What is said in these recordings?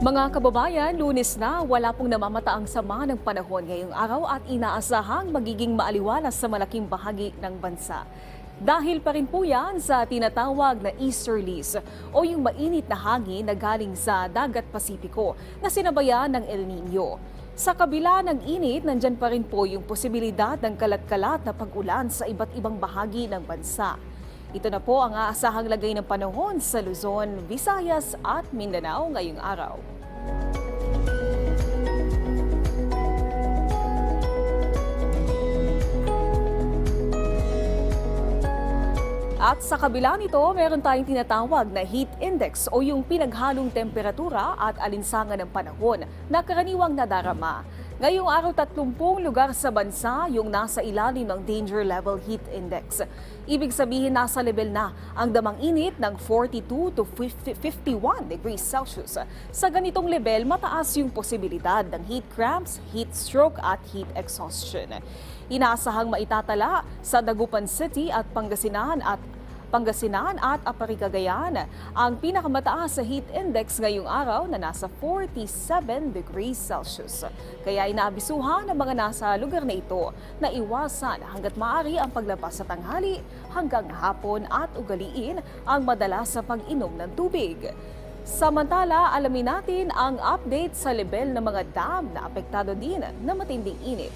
Mga kababayan, lunes na, wala pong namamataang sama ng panahon ngayong araw at inaasahang magiging maaliwalas sa malaking bahagi ng bansa. Dahil pa rin po yan sa tinatawag na easterlies o yung mainit na hangin na galing sa dagat Pasipiko na sinabayan ng El Nino. Sa kabila ng init, nandyan pa rin po yung posibilidad ng kalat-kalat na pag-ulan sa iba't ibang bahagi ng bansa. Ito na po ang aasahang lagay ng panahon sa Luzon, Visayas at Mindanao ngayong araw. At sa kabila nito, meron tayong tinatawag na heat index o yung pinaghalong temperatura at alinsangan ng panahon na karaniwang nadarama. Ngayong araw, 30 lugar sa bansa yung nasa ilalim ng danger level heat index. Ibig sabihin nasa level na ang damang init ng 42 to 50 51 degrees Celsius. Sa ganitong level, mataas yung posibilidad ng heat cramps, heat stroke at heat exhaustion. Inaasahang maitatala sa Dagupan City at Pangasinan at Pangasinan at Aparicagayan ang pinakamataas sa heat index ngayong araw na nasa 47 degrees Celsius. Kaya inaabisuhan ng mga nasa lugar na ito na iwasan hanggat maaari ang paglabas sa tanghali hanggang hapon at ugaliin ang madalas sa pag-inom ng tubig. Samantala, alamin natin ang update sa level ng mga dam na apektado din ng matinding init.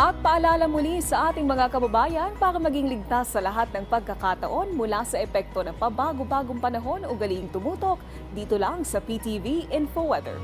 At paalala muli sa ating mga kababayan para maging ligtas sa lahat ng pagkakataon mula sa epekto ng pabago-bagong panahon o galing tumutok dito lang sa PTV InfoWeather.